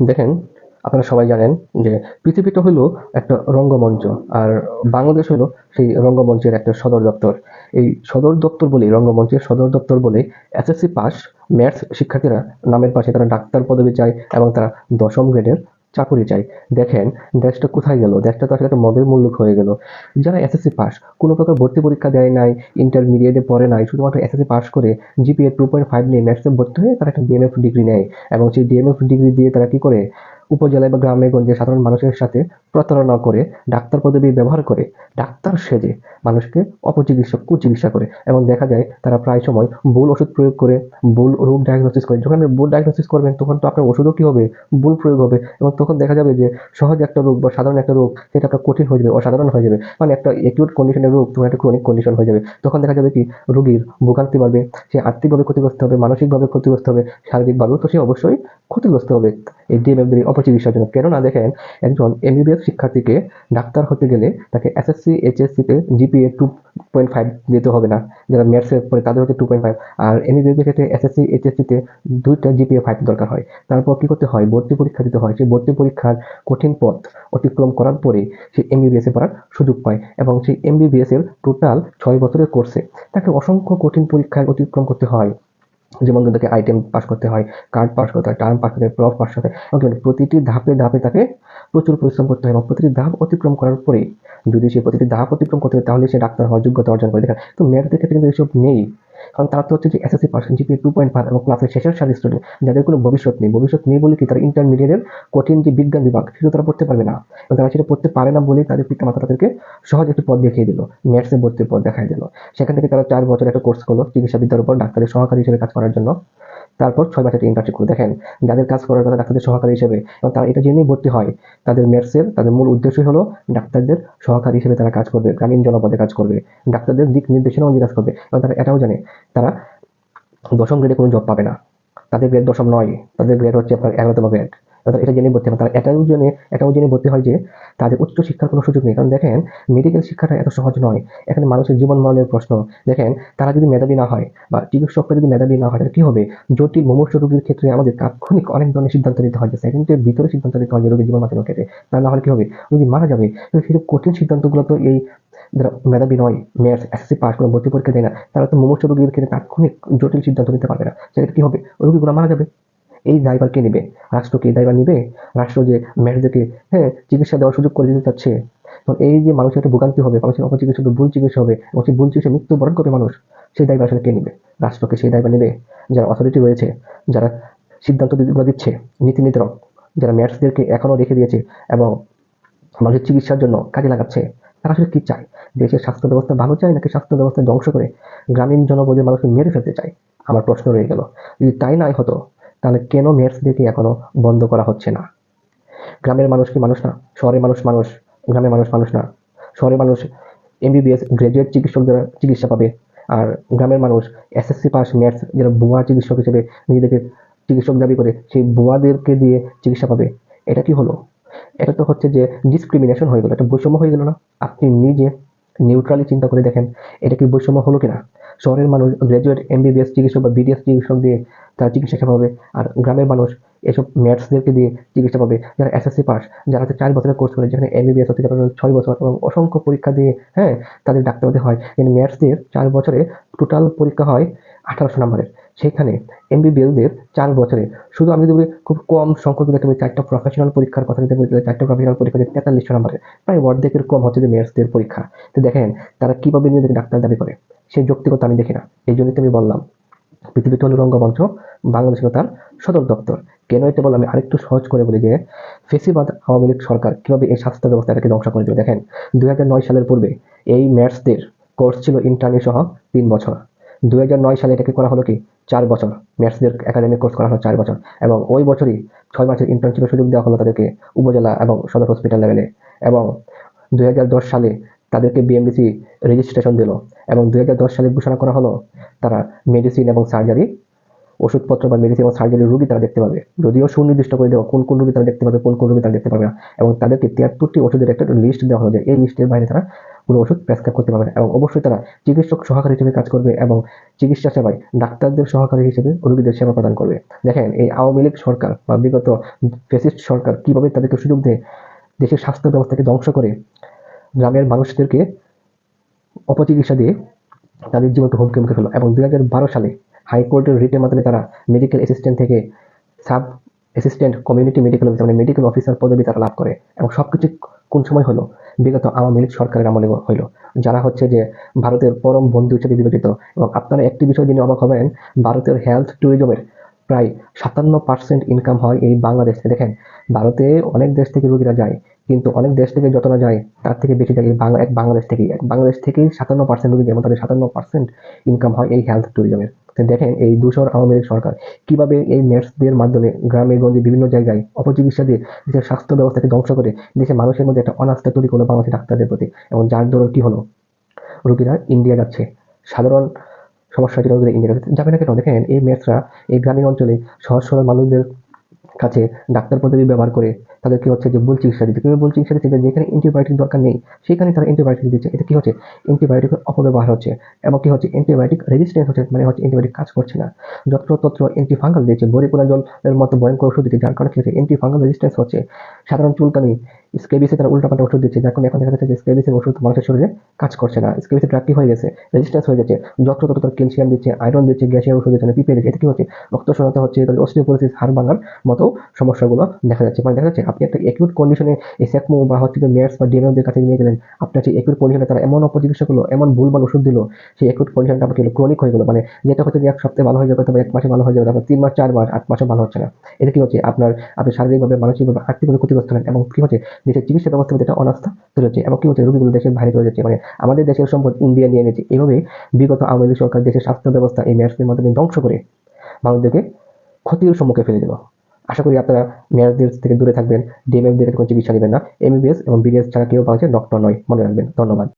দেখেন, আপনারা সবাই জানেন যে পৃথিবীটা হলো একটা রঙ্গমঞ্চ আর বাংলাদেশ হলো সেই রঙ্গমঞ্চের একটা সদর দপ্তর। এই সদর দপ্তর বলে রঙ্গমঞ্চের সদর দপ্তর বলে এসএসসি পাস ম্যাথস শিক্ষার্থীরা নামের পাশে তারা ডাক্তার পদবি চায় এবং তারা দশম গ্রেডের চাকুরি চাই। দেখেন, দেশটা কোথায় গেল? দেশটা তো আসলে একটা মদের মূল্য হয়ে গেল। যারা এসএসসি পাস কোনো প্রকার ভর্তি পরীক্ষা দেয় নাই ইন্টারমিডিয়েটে পড়ে নাই, শুধুমাত্র এসএসসি পাস করে জিপিএ টু পয়েন্ট ফাইভ নিয়ে ম্যাক্সিমাম ভর্তি হয়ে তারা একটা ডিএমএফ ডিগ্রি নেয়। এবং সেই ডিএমএফ ডিগ্রি দিয়ে তারা কী করে? উপজেলায় বা গ্রামে গঞ্জে সাধারণ মানুষের সাথে প্রতারণা করে, ডাক্তার পদবি ব্যবহার করে, ডাক্তার সেজে মানুষকে অপচিকিৎসা কুচিকিৎসা করে এবং দেখা যায় তারা প্রায় সময় ভুল ওষুধ প্রয়োগ করে, ভুল রোগ ডায়াগনোসিস করে। যখন আপনি ভুল ডায়াগনোসিস করবেন, তখন তো আপনার ওষুধও কী হবে? ভুল প্রয়োগ হবে। এবং তখন দেখা যাবে যে সহজ একটা রোগ বা সাধারণ একটা রোগ, সেটা একটা কঠিন হয়ে যাবে, অসাধারণ হয়ে যাবে। মানে একটা একিউট কন্ডিশনের রোগ, তখন একটা ক্রনিক কন্ডিশন হয়ে যাবে। তখন দেখা যাবে কি, রোগীর ভোগান্তি বাড়বে, সে আর্থিকভাবে ক্ষতিগ্রস্ত হবে, মানসিকভাবে ক্ষতিগ্রস্ত হবে, শারীরিকভাবেও তো সে অবশ্যই ক্ষতিগ্রস্ত হবে। এই ডিএমএফদের অপচিকিৎসার জন্য কেননা দেখেন, একজন এমবিবিএস শিক্ষার্থীকে ডাক্তার হতে গেলে তাকে এসএসসি এইচএসসিতে জিপিএ টু পয়েন্ট ফাইভ দিতে হবে না। যারা ম্যাথসে পড়ে তাদের হচ্ছে টু পয়েন্ট ফাইভ আর এমবিবিএস ক্ষেত্রে এসএসসি এইচএসসিতে দুইটা জিপিএ ফাইভ দরকার হয়। তারপর কী করতে হয়? ভর্তি পরীক্ষা দিতে হয়। সেই ভর্তি পরীক্ষার কঠিন পথ অতিক্রম করার পরে সে এমবিবিএসে পড়ার সুযোগ পায় এবং সেই এমবিবিএসের টোটাল ছয় বছরের কোর্সে তাকে অসংখ্য কঠিন পরীক্ষায় অতিক্রম করতে হয়। যেমন তাকে আইটেম পাস করতে হয় কার্ড পাস করতে হয় টার্ম পাস করতে হয় প্রফ পাস করতে হয় প্রতিটি ধাপে ধাপে তাকে প্রচুর পরিশ্রম করতে হয় এবং প্রতিটি ধাপ অতিক্রম করার পরে যদি সে প্রতিটি ধাপ অতিক্রম করতে হয় তাহলে সে ডাক্তার হওয়ার যোগ্যতা অর্জন করে। দেখা তো মেয়েদের ক্ষেত্রে কিন্তু এসব নেই। কারণ তারা তো হচ্ছে যে SSC percent GPA two point five এবং ক্লাসের শেষের সারি স্টুডেন্ট যাদের কোনো ভবিষ্যৎ নেই। ভবিষ্যৎ নেই বলে কি তারা ইন্টারমিডিয়েটের কঠিন যে বিজ্ঞান বিভাগ, সেটা তারা পড়তে পারবে না। এবং তারা সেটা পড়তে পারে না বলে তাদের পিতা মাতা তাদেরকে সহজ একটি পথ দেখিয়ে দিল ম্যাথসে ভর্তির পথ দেখায় দিল। সেখান থেকে তারা চার বছর একটা কোর্স করল চিকিৎসা বিদ্যার উপর ডাক্তারের সহকারী হিসেবে কাজ করার জন্য। তারপর ছয় মাসের ইন্টার্নশিপ করে। দেখেন, যাদের কাজ করার কথা ডাক্তারদের সহকারী হিসেবে, এবং তারা এটা জেনেই ভর্তি হয়, তাদের মেটসের তাদের মূল উদ্দেশ্যই হলো ডাক্তারদের সহকারী হিসেবে তারা কাজ করবে, গ্রামীণ জনপদে কাজ করবে, ডাক্তারদের দিক নির্দেশনা অনুযায়ী কাজ করবে, এবং তারা এটাও জানে, তারা দশম গ্রেডে কোনো জব পাবে না। তাদের গ্রেড দশম নয়, তাদের গ্রেড হচ্ছে আপনার এগারোতম গ্রেড অর্থাৎ এটা জেনে ভর্তি হয়। তারা এটাও জেনে এটাও জেনে ভর্তি হয় যে তাদের উচ্চ শিক্ষার কোনো সুযোগ নেই। কারণ দেখেন মেডিকেল শিক্ষাটা এত সহজ নয়। এখানে মানুষের জীবন মরণের প্রশ্ন। দেখেন, তারা যদি মেধাবী না হয় বা চিকিৎসকরা যদি মেধাবী না হয়, তাহলে কী হবে? জটিল মুমূর্ষ রোগীর ক্ষেত্রে আমাদের তাৎক্ষণিক অনেক ধরনের সিদ্ধান্ত নিতে হয় যে সেকেন্ডের ভিতরে সিদ্ধান্ত নিতে হয় যে রোগীর জীবন বাঁচানোর ক্ষেত্রে। তা না হলে কী হবে? রোগী মারা যাবে। সেই কঠিন সিদ্ধান্তগুলো তো এই যারা মেধাবী নয় ম্যাথস এসএসসি পাস করে ভর্তি পরীক্ষা দেয় না, তারা তো মুমূর্ষ রোগীর ক্ষেত্রে তাৎক্ষণিক জটিল সিদ্ধান্ত নিতে পারবে না। সেক্ষেত্রে কী হবে? রোগীগুলো মারা যাবে। এই দায়ভার কে নেবে? রাষ্ট্র কি দায়ভার নেবে? রাষ্ট্র যে ম্যাচদেরকে হ্যাঁ চিকিৎসা দেওয়ার সুযোগ করে দিতে চাচ্ছে। তখন এই যে মানুষের একটা ভোগান্তি হবে, মানুষের অপচিকিৎসা ভুল চিকিৎসা হবে, এবং সেই ভুল চিকিৎসা মৃত্যুবরণ করবে মানুষ, সেই দায়ভার আসলে কে নেবে? রাষ্ট্রকে সেই দায়ভার নেবে। যারা অথরিটি রয়েছে, যারা সিদ্ধান্ত দিচ্ছে, নীতি নির্ধারক, যারা ম্যাটসদেরকে এখনও রেখে দিয়েছে, এবং মানুষের চিকিৎসার জন্য কাজে লাগাচ্ছে, তারা আসলে কী চায়? দেশের স্বাস্থ্য ব্যবস্থা ভালো চায় নাকি স্বাস্থ্য ব্যবস্থা ধ্বংস করে গ্রামীণ জনপদের মানুষকে মেরে ফেলতে চায়? আমার প্রশ্ন রয়ে গেল। যদি তাই নাই হতো তাহলে কেন মেটসদেরকে এখনও বন্ধ করা হচ্ছে না? গ্রামের মানুষ কি মানুষ না? শহরের মানুষ মানুষ, গ্রামের মানুষ মানুষ না। শহরের মানুষ এমবিবিএস গ্রাজুয়েট চিকিৎসক যারা চিকিৎসা পাবে আর গ্রামের মানুষ এসএসসি পাস ম্যাথস যারা ভুয়া চিকিৎসক হিসেবে নিজেদেরকে চিকিৎসক দাবি করে সেই ভুয়াদেরকে দিয়ে চিকিৎসা পাবে। এটা কি হলো? এটা তো হচ্ছে যে ডিসক্রিমিনেশন হয়ে গেলো একটা বৈষম্য হয়ে গেল না? আপনি নিজে নিউট্রালি চিন্তা করে দেখেন, এটা কি বৈষম্য হলো কিনা? শহরের মানুষ গ্র্যাজুয়েট এমবিবিএস চিকিৎসক বা বিডিএস চিকিৎসক দিয়ে তারা চিকিৎসা পাবে আর গ্রামের মানুষ এসব ম্যাথসদেরকে দিয়ে চিকিৎসা পাবে, যারা এসএসসি পাস যারা চার বছরের কোর্স করে, যেখানে এমবিবিএস হচ্ছে পারে ছয় বছর এবং অসংখ্য পরীক্ষা দিয়ে হ্যাঁ তাদের ডাক্তার হতে হয়। কিন্তু ম্যাথসদের চার বছরে টোটাল পরীক্ষা হয় আঠারোশো নম্বরের। সেখানে এমবিবিএসদের চার বছরে, শুধু আমি যদি খুব কম সংখ্যক দেখতে পাই চারটা প্রফেশনাল পরীক্ষার কথা যদি বলি চারটা প্রফেশনাল পরীক্ষা দিয়ে তেতাল্লিশশো নম্বরের। প্রায় অর্ধেকের কম হচ্ছে যে ম্যাথসদের পরীক্ষা। তো দেখেন, তারা কীভাবে নিজেদেরকে ডাক্তার দাবি করে? সেই যৌক্তিকতা আমি দেখি না। এই জন্যই তো আমি বললাম, পৃথিবীতে হলো রঙ্গমঞ্চ, বাংলাদেশ হলো তার সদর দপ্তর। কেন এটা বললাম? আমি আরেকটু সহজ করে বলি যে, ফেসিবাদ আওয়ামী লীগ সরকার কীভাবে এই স্বাস্থ্য ব্যবস্থা এটাকে ধ্বংস করে দিল? দেখেন দু হাজার নয় সালের পূর্বে এই ম্যাথসদের কোর্স ছিল ইন্টার্নি সহ তিন বছর। দুই হাজার নয় সালে এটাকে করা হলো কি? চার বছর। ম্যাথসদের একাডেমিক কোর্স করা হলো চার বছর। এবং ওই বছরই ছয় মাসের ইন্টার্নশিপের সুযোগ দেওয়া হলো তাদেরকে উপজেলা এবং সদর হসপিটাল লেভেলে এবং দু হাজার দশ সালে তাদেরকে বিএমডিসি রেজিস্ট্রেশন দিল। এবং দুই হাজার দশ সালে ঘোষণা করা হলো তারা মেডিসিন এবং সার্জারি ওষুধপত্র বা মেডিসিন এবং সার্জারির রোগী তারা দেখতে পাবে। যদিও সুনির্দিষ্ট করে দেওয়া কোন কোন রোগী তারা দেখতে পাবে, কোন কোন রোগী তারা দেখতে পাবে না। এবং তাদেরকে তিয়াত্তরটি ওষুধের একটা লিস্ট দেওয়া হবে এই লিস্টের বাইরে তারা কোনো ওষুধ প্রেসক্রাইব করতে পারবে না। এবং অবশ্যই তারা চিকিৎসক সহকারী হিসেবে কাজ করবে এবং চিকিৎসা সেবায় ডাক্তারদের সহকারী হিসেবে রোগীদের সেবা প্রদান করবে। দেখেন, এই আওয়ামী লীগ সরকার বা বিগত ফেসিস্ট সরকার কীভাবে তাদেরকে সুযোগ দেয়? দেশের স্বাস্থ্য ব্যবস্থাকে ধ্বংস করে গ্রামের মানুষদেরকে অপচিকিৎসা দিয়ে তাদের জীবনকে হুমকি মুখে ফেলো এবং দু হাজার বারো সালে হাইকোর্টের রিটের মাধ্যমে তারা মেডিকেল অ্যাসিস্ট্যান্ট থেকে sub assistant community medical officer মানে মেডিকেল অফিসার পদবি তারা লাভ করে এবং সব কিছু কোন সময় হলো? বিগত আওয়ামী লীগ সরকারের আমলে হইল যারা হচ্ছে যে ভারতের পরম বন্ধু হিসেবে বিবেচিত এবং আপনারা একটি বিষয় যিনি অবাক হবেন, ভারতের হেলথ ট্যুরিজমের প্রায় সাতান্ন পার্সেন্ট ইনকাম হয় এই বাংলাদেশ। দেখেন, ভারতে অনেক দেশ থেকে রোগীরা যায়, কিন্তু অনেক দেশ থেকে যত না যায়, তার থেকে বেশি যায় বাংলা, এক বাংলাদেশ থেকেই। এক বাংলাদেশ থেকেই সাতান্ন পার্সেন্ট রোগী যেমন তাদের সাতান্ন পার্সেন্ট ইনকাম হয় এই হেলথ ট্যুরিজমের দেখেন, এই দূষর আওয়ামী লীগ সরকার কীভাবে এই নার্সদের মাধ্যমে গ্রামে, গঞ্জে, বিভিন্ন জায়গায় অপচিকিৎসা দিয়ে দেশের স্বাস্থ্য ব্যবস্থাকে ধ্বংস করে দেশের মানুষের মধ্যে একটা অনাস্থা তৈরি করল বাংলাদেশের ডাক্তারদের প্রতি। এবং যার দরুন কি হলো? রোগীরা ইন্ডিয়া যাচ্ছে। সাধারণ সমস্যা ছিল রোগীরা ইন্ডিয়া যাচ্ছে যাবে না কেন? দেখেন, এই মেসরা এই গ্রামীণ অঞ্চলে সহজ সরল মানুষদের কাছে ডাক্তার পদবি ব্যবহার করে তাদের কি হচ্ছে যে ভুল চিকিৎসা দিচ্ছে কীভাবে ভুল চিকিৎসা দিচ্ছে যেখানে অ্যান্টিবায়োটিক দরকার নেই, সেখানে তারা অ্যান্টিবায়োটিক দিচ্ছে। এতে কি হচ্ছে? অ্যান্টিবায়োটিকের অপব্যবহার হচ্ছে। এবং কি হচ্ছে? অ্যান্টিবায়োটিক রেজিস্ট্যান্স হচ্ছে মানে হচ্ছে অ্যান্টিবায়োটিক কাজ করছে না। যত্র যত্রতত্র অ্যান্টিফাঙ্গাল দিচ্ছে। বরিপুরা জলের মতো ভয়ঙ্কর ওষুধ দিচ্ছে, যার কারণে কি হচ্ছে? অ্যান্টিফাঙ্গাল রেজিস্ট্যান্স হচ্ছে। সাধারণ চুলকানি স্কেবিসে তারা উল্টাপাল্টা ওষুধ দিচ্ছে, যার কারণে এখন দেখা যাচ্ছে যে স্কেবিসের ওষুধ মানুষের শরীরে কাজ করছে না। স্কেবিসের ড্রাগ কি হয়ে গেছে? রেজিস্ট্যান্স হয়ে যাচ্ছে যত্রতত্র ক্যালসিয়াম দিচ্ছে আয়রন দিচ্ছে গ্যাসের ওষুধ দিচ্ছে পিপে দিচ্ছে এতে কি হচ্ছে? রক্ত শূন্যতা হচ্ছে তাদের অস্টিওপোরোসিস হাড় ভাঙার মতো সমস্যাগুলো দেখা যাচ্ছে। মানে দেখা যাচ্ছে আপনি একটা একিউট কন্ডিশনে এই সেকমো বা হচ্ছে যে মেয়ার্স বা ডিএমএদের কাছে নিয়ে গেলেন, আপনার সেই একিউট কন্ডিশনে তারা এমন অপচিকিৎসা করল, এমন ভুলভাল ওষুধ দিল, সেই একিউট কন্ডিশনটা আপনাকে ক্রনিক হয়ে গেলো। মানে যেটা হচ্ছে যে এক সপ্তাহে ভালো হয়ে যাবে তবে এক মাসে ভালো হয়ে যাবে, তারপর তিন মাস, চার মাস, আট মাসে ভালো হচ্ছে না। এতে কি হচ্ছে? আপনার আপনি শারীরিকভাবে, মানসিকভাবে, আর্থিকভাবে ক্ষতিগ্রস্ত হলেন এবং কি হচ্ছে? দেশের চিকিৎসা ব্যবস্থা মধ্যে একটা অনাস্থা তৈরি হচ্ছে এবং কি হচ্ছে রোগীগুলো দেশের বাইরে চলে যাচ্ছে। মানে আমাদের দেশের সম্পদ ইন্ডিয়া নিয়ে নিচ্ছে। এভাবে বিগত আওয়ামী লীগ সরকার দেশের স্বাস্থ্য ব্যবস্থা এই মেয়ার্সদের মাধ্যমে ধ্বংস করে মানুষদেরকে ক্ষতির সম্মুখে ফেলে দিল। আশা করি আপনারা মেয়ারদের থেকে দূরে থাকবেন, ডিএমএফদের কোনো চিকিৎসা নেবেন না। এমবিবিএস এবং বিডিএস ছাড়া কেউ বাংলাদেশের ডক্টর নয়। মনে রাখবেন। ধন্যবাদ।